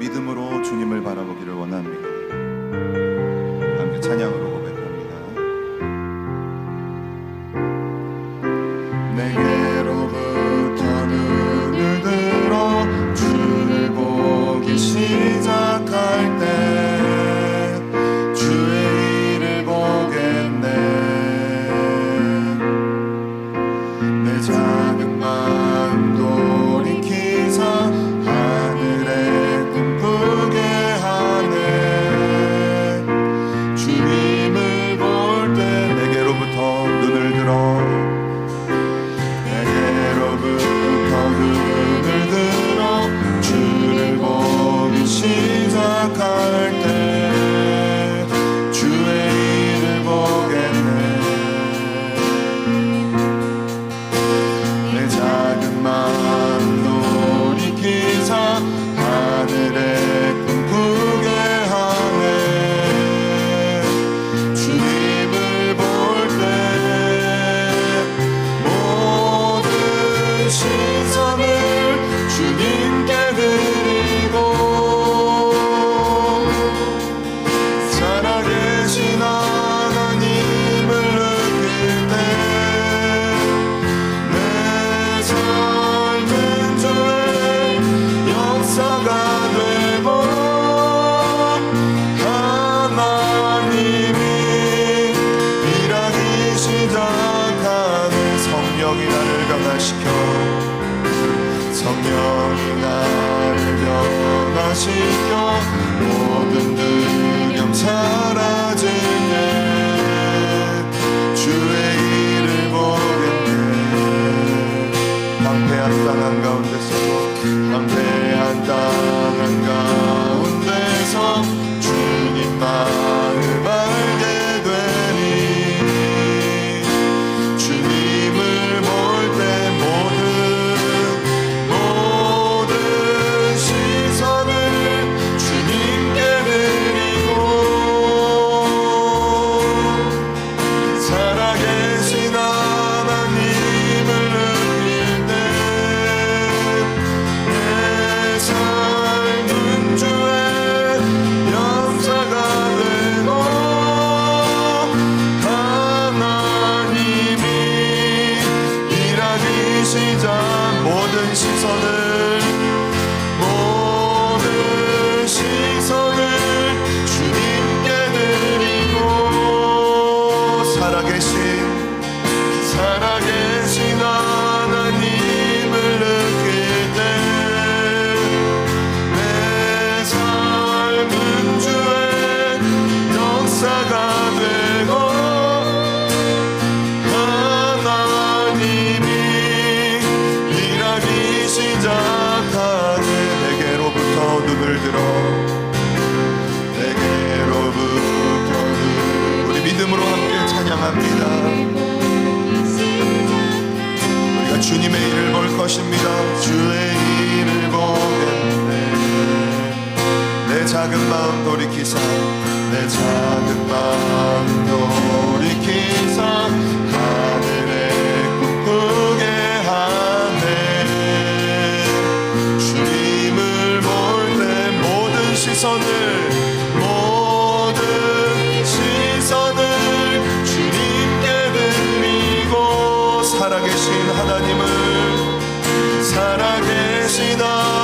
믿음으로 주님을 바라보기를 원합니다. 주님의 일을 볼 것입니다. 주의 일을 보겠네. 내 작은 마음 돌이키사 내 작은 마음 돌이키사 하늘에 꿈꾸게 하네. 주님을 볼 때 모든 시선을 сина.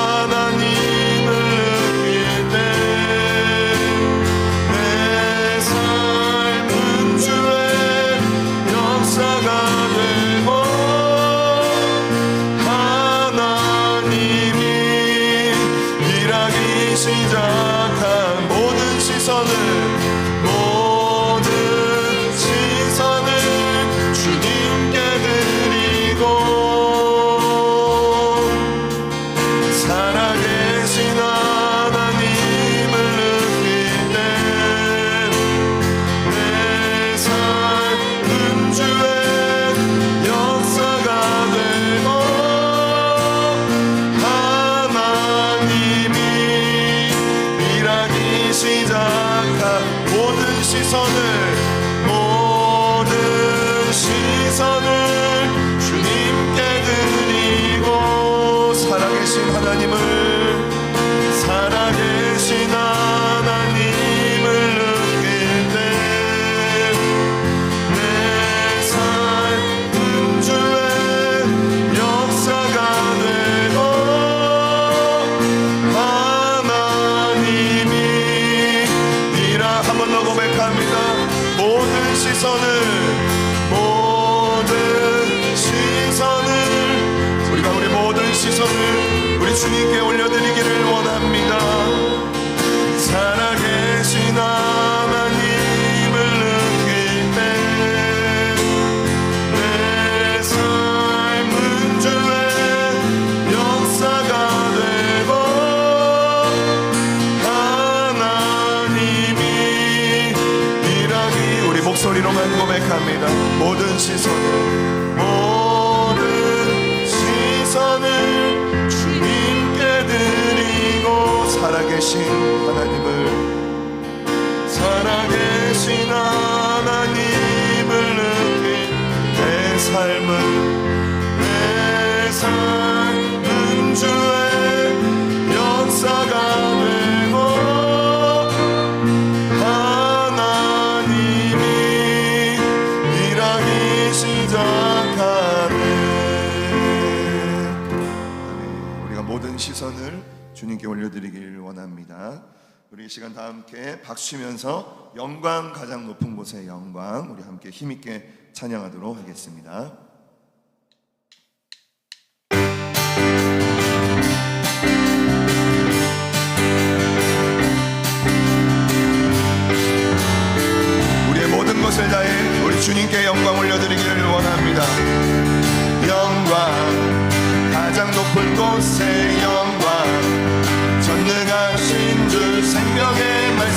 시선을 모든 시선을 주님께 드리고 살아계신 하나님을 주님께 올려드 우리 시간 다 함께 박수치면서 영광 가장 높은 곳의 영광 우리 함께 힘있게 찬양하도록 하겠습니다. 우리의 모든 것을 다해 우리 주님께 영광 올려드리기를 원합니다.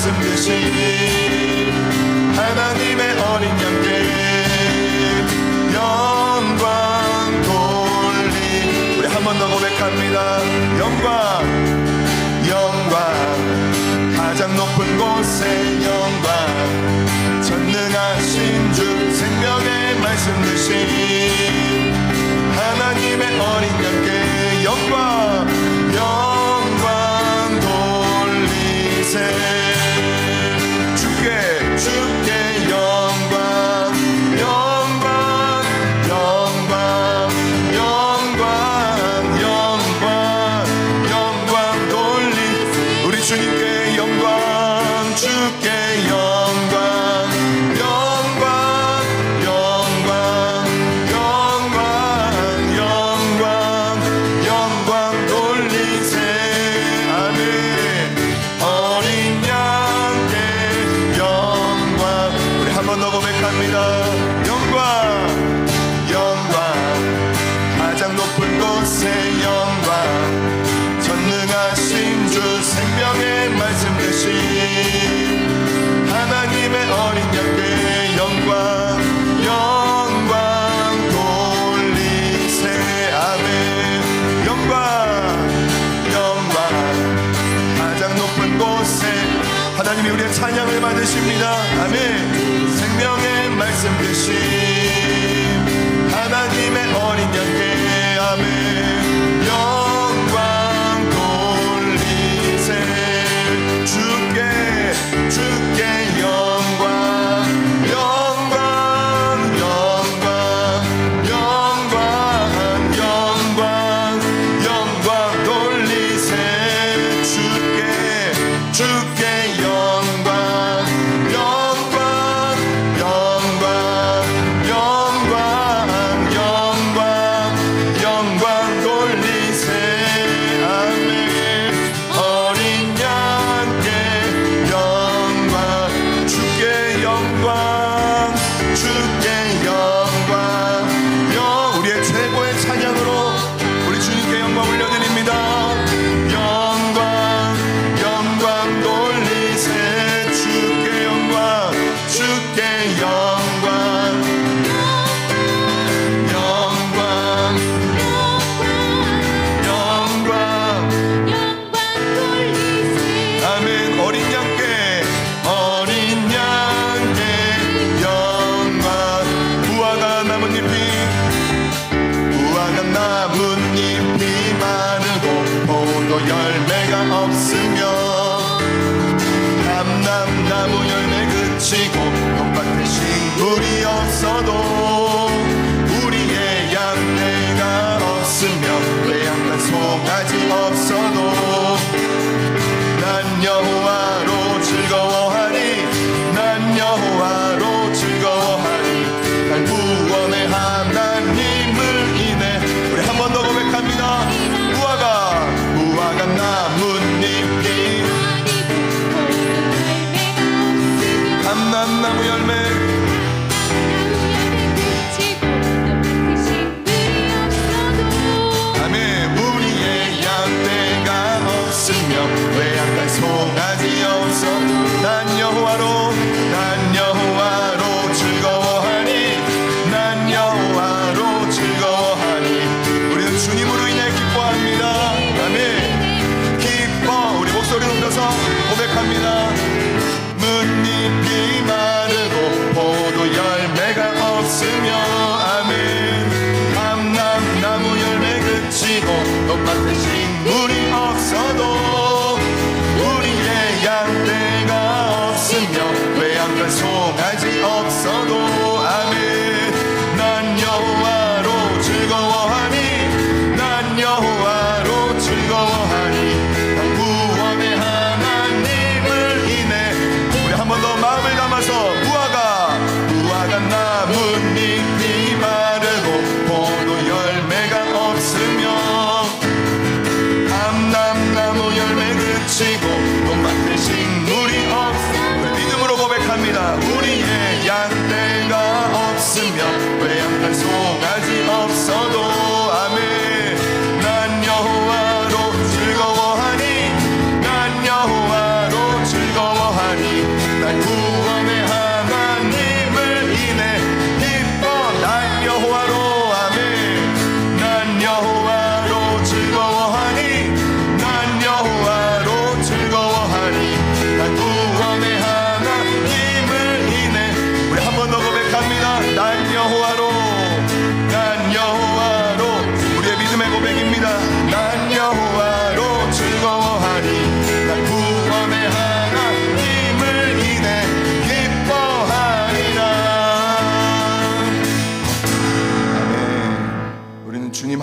말씀 되신 하나님의 어린 양들 영광 돌리. 우리 한 번 더 고백합니다. 영광 영광. 가장 높은 곳에 영광. 전능하신 주 생명의 말씀 되신 하나님의 어린 양께 영광 영광 돌리세. 주께 영 되십니다. 아멘. 생명의 말씀 되신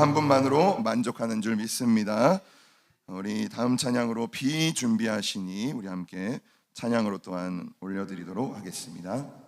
한 분만으로 만족하는 줄 믿습니다. 우리 다음 찬양으로 비 준비하시니 우리 함께 찬양으로 또한 올려드리도록 하겠습니다.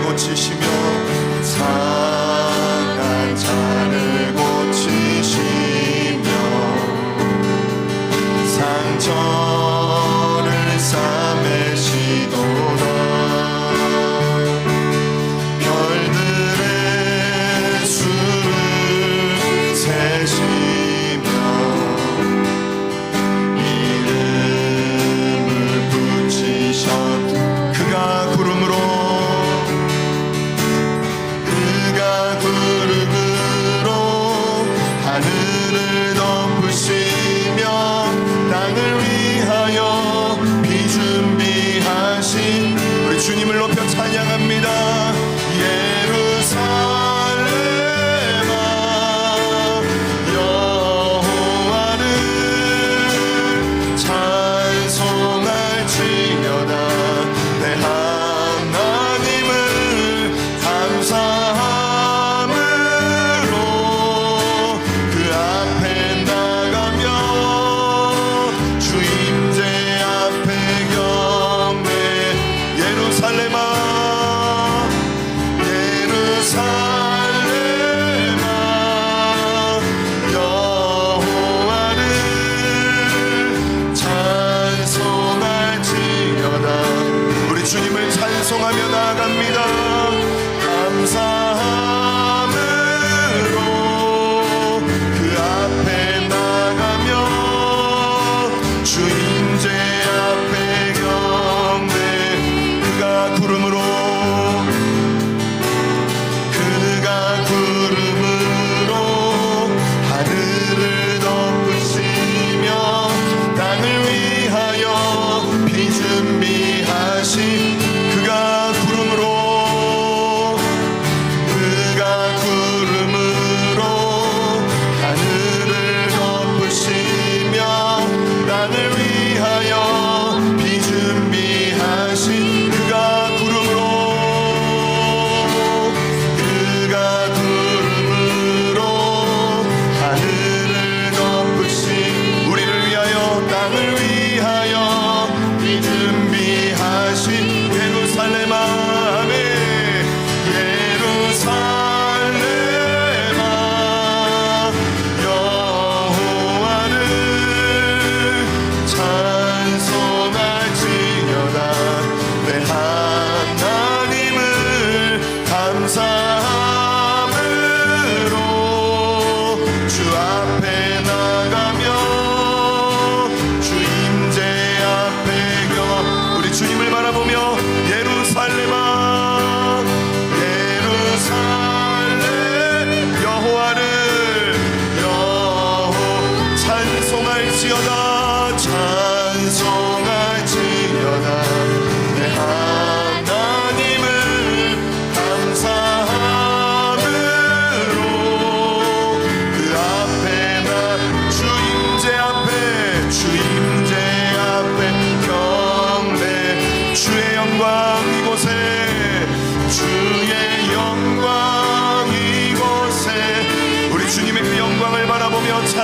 고치시며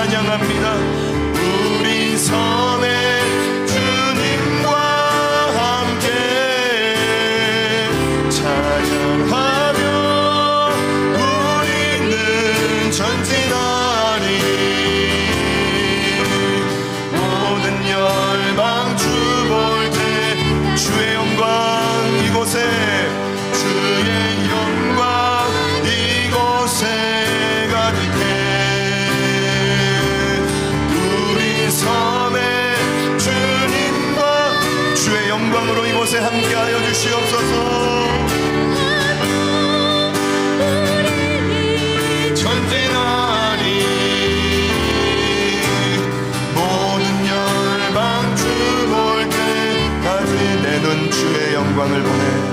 찬양합니다. 영감으로 이곳에 함께하여 주시옵소서. 주의 영광을 보내